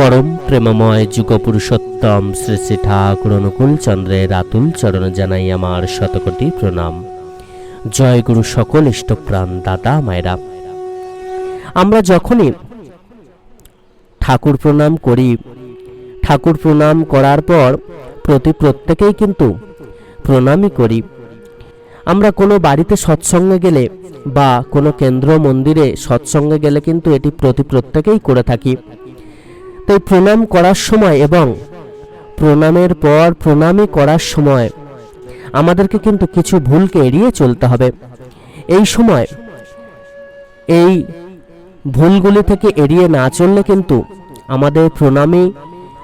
পরম প্রেমময় যুগপুরুষোত্তম শ্রী শ্রী ঠাকুর অনুকূল চন্দ্রের আতুল চরণ জানাই আমার শতকোটি প্রণাম। জয় গুরু সকল ইষ্টপ্রাণ দাদা মায়েরা। আমরা যখনই ঠাকুর প্রণাম করি, ঠাকুর প্রণাম করার পর প্রতি প্রত্যেকেই কিন্তু প্রণামই করি। আমরা কোনো বাড়িতে সৎসঙ্গে গেলে বা কোনো কেন্দ্র মন্দিরে সৎসঙ্গে গেলে কিন্তু এটি প্রতি প্রত্যেকেই করে থাকি। তাই প্রণাম করার সময় এবং প্রণামের পর প্রণামই করার সময় আমাদেরকে কিন্তু কিছু ভুলকে এড়িয়ে চলতে হবে। এই সময় এই ভুলগুলি থেকে এড়িয়ে না চললে কিন্তু আমাদের প্রণামী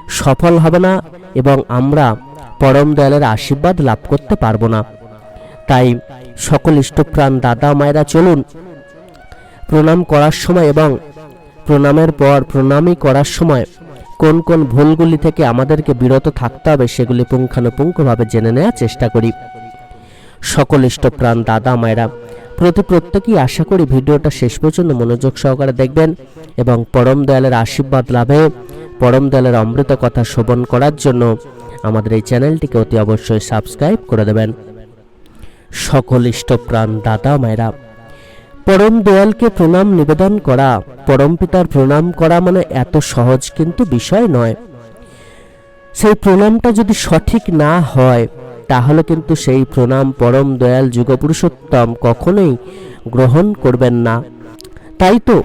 সফল হবে না এবং আমরা পরম দয়ালের আশীর্বাদ লাভ করতে পারব না। তাই সকল ইষ্টপ্রাণ দাদা মায়েরা চলুন প্রণাম করার সময় এবং প্রণামের পর প্রণামই করার সময় কোন কোন ভুলগুলি থেকে আমাদেরকে বিরত থাকতে হবে সেগুলি পুঙ্খানুপুঙ্খভাবে জেনে নেওয়ার চেষ্টা করি। সকল ইষ্টপ্রাণ দাদা মায়েরা, প্রতি প্রত্যেকেই আশা করি ভিডিওটা শেষ পর্যন্ত মনোযোগ সহকারে দেখবেন এবং পরম দয়ালের আশীর্বাদ লাভে পরম দয়ালের অমৃত কথা শোভন করার জন্য আমাদের এই চ্যানেলটিকে অতি অবশ্যই সাবস্ক্রাইব করে দেবেন। সকল ইষ্টপ্রাণ দাদা মায়েরা পরম দয়ালকে প্রণাম নিবেদন করা, পরম পিতার প্রণাম করা মানে এত সহজ কিন্তু বিষয় নয়। সেই প্রণামটা যদি সঠিক না হয়, তাহলে কিন্তু সেই প্রণাম পরম দয়াল যুগপুরুষোত্তম কখনোই গ্রহণ করবেন না। তাই তো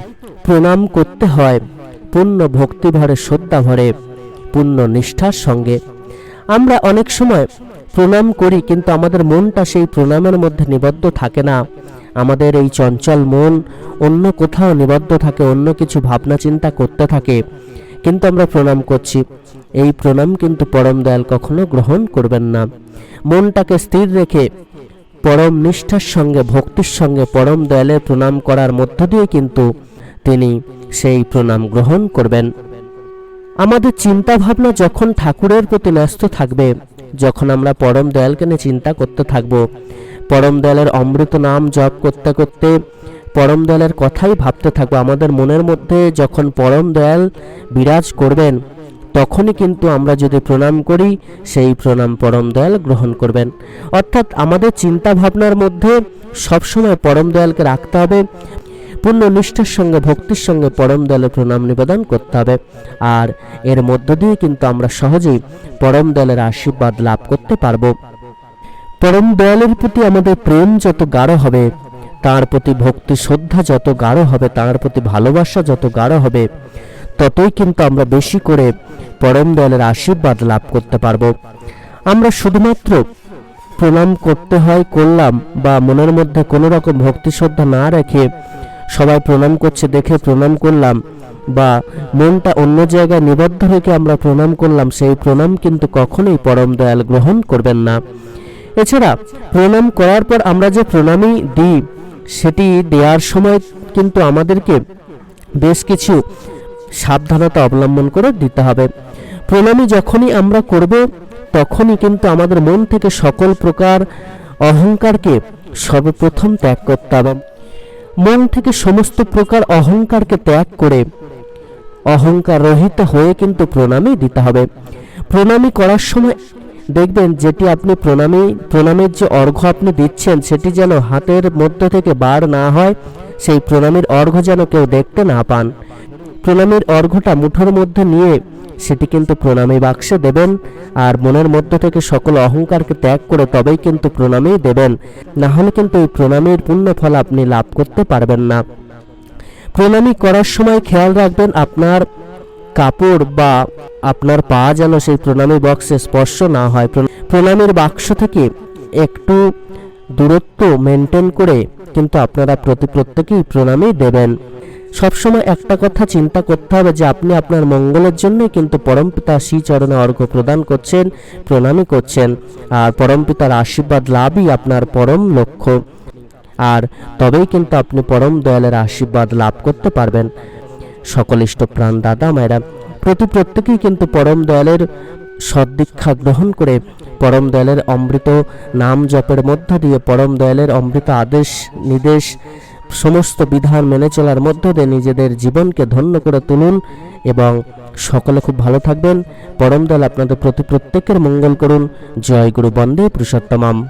প্রণাম করতে হয়, পূর্ণ ভক্তি ভরে শ্রদ্ধা ভরে পূর্ণ নিষ্ঠার সঙ্গে। আমরা অনেক সময় প্রণাম করি কিন্তু আমাদের মনটা সেই প্রণামের মধ্যে নিবদ্ধ থাকে না। আমাদের এই চঞ্চল মন অন্য কোথাও নিবদ্ধ থাকে, অন্য কিছু ভাবনা চিন্তা করতে থাকে। কিন্তু আমরা প্রণাম করছি। এই প্রণাম কিন্তু পরম দয়াল কখনো গ্রহণ করবেন না। মনটাকে স্থির রেখে পরম নিষ্ঠার সঙ্গে, ভক্তির সঙ্গে পরম দয়ালের প্রণাম করার মধ্য দিয়ে কিন্তু তিনি সেই প্রণাম গ্রহণ করবেন। আমাদের চিন্তা ভাবনা যখন ঠাকুরের প্রতি ন্যস্ত থাকবে, যখন আমরা পরম দয়ালকে নিয়ে চিন্তা করতে থাকব পরম দয়ালের অমৃত নাম জপ করতে করতে পরম দয়ালের কথাই ভাবতে থাকব। আমাদের মনের মধ্যে যখন পরম দয়াল বিরাজ করবেন, তখনই কিন্তু আমরা যদি প্রণাম করি, সেই প্রণাম পরম দয়াল গ্রহণ করবেন। অর্থাৎ আমাদের চিন্তা ভাবনার মধ্যে সবসময় পরম দয়ালকে রাখতে হবে, পূর্ণ নিষ্ঠার সঙ্গে, ভক্তির সঙ্গে পরম দয়ালের প্রণাম নিবেদন করতে হবে। আর এর মধ্য দিয়ে কিন্তু আমরা সহজেই পরম দয়ালের আশীর্বাদ লাভ করতে পারব। পরম দয়ালের প্রতি আমাদের প্রেম যত গাঢ় হবে, তার প্রতি ভক্তি শ্রদ্ধা যত গাঢ় হবে, তার প্রতি ভালোবাসা যত গাঢ় হবে, ততই কিন্তু আমরা বেশি করে পরম দয়ালের আশীর্বাদ লাভ করতে পারব। আমরা শুধুমাত্র প্রণাম করতে হয়, করলাম বা মনের মধ্যে কোনো রকম ভক্তি শ্রদ্ধা না রেখে সবাই প্রণাম করছে, দেখে প্রণাম করলাম বা মনটা অন্য জায়গায় নিবদ্ধ রেখে আমরা প্রণাম করলাম, সেই প্রণাম কিন্তু কখনোই পরম দয়াল গ্রহণ করবেন না। এছাড়া প্রণাম করার পর আমরা যে প্রণামী দিই, সেটি দেওয়ার সময় কিন্তু আমাদেরকে বেশ কিছু সাবধানতা অবলম্বন করে দিতে হবে। প্রণামী যখনই আমরা করব, তখনই কিন্তু আমাদের মন থেকে সকল প্রকার অহংকারকে সর্বপ্রথম ত্যাগ করতে হবে। মন থেকে সমস্ত প্রকার অহংকারকে ত্যাগ করে অহংকার রহিত হয়ে কিন্তু প্রণামী দিতে হবে। প্রণামী করার সময় দেখবেন যেটি আপনি প্রণামী, প্রণামের যে অর্ঘ্য আপনি দিচ্ছেন, সেটি যেন হাতের মধ্য থেকে বার না হয়, সেই প্রণামীর অর্ঘ্য যেন কেউ দেখতে না পান। প্রণামীর অর্ঘ্যটা মুঠোর মধ্যে নিয়ে সেটি কিন্তু প্রণামী বাক্সে দেবেন, আর মনের মধ্য থেকে সকল অহংকারকে ত্যাগ করে তবেই কিন্তু প্রণামী দেবেন। না হলে কিন্তু এই প্রণামীর পূর্ণ ফল আপনি লাভ করতে পারবেন না। প্রণামী করার সময় খেয়াল রাখবেন, আপনার কাপড় বা আপনার পা যেন সেই প্রণামী বক্সে স্পর্শ না হয়। প্রণামীর বাক্স থেকে একটু দূরত্ব মেনটেন করে কিন্তু আপনারা প্রতি প্রত্যেকেই প্রণামী দেবেন। সবসময় একটা কথা চিন্তা করতে হবে যে আপনি আপনার মঙ্গলের জন্যই কিন্তু পরমপিতা শ্রীচরণে অর্ঘ্য প্রদান করছেন, প্রণামী করছেন। আর পরমপিতার আশীর্বাদ লাভই আপনার পরম লক্ষ্য। আর তবেই কিন্তু আপনি পরম দয়ালের আশীর্বাদ লাভ করতে পারবেন। সকল ইষ্টপ্রাণ দাদা মায়েরা, প্রতি প্রত্যেকেই কিন্তু পরম দয়ালের সদ্দীক্ষা গ্রহণ করে পরম দয়ালের অমৃত নাম জপের মধ্য দিয়ে পরম দয়ালের অমৃত আদেশ, নির্দেশ, সমস্ত বিধান মেনে চলার মধ্য দিয়ে নিজেদের জীবনকে ধন্য করে তুলুন এবং সকলে খুব ভালো থাকবেন। পরম দল আপনাদের প্রতি প্রত্যেকের মঙ্গল করুন। জয় গুরু বন্দে পুরুষোত্তমাম।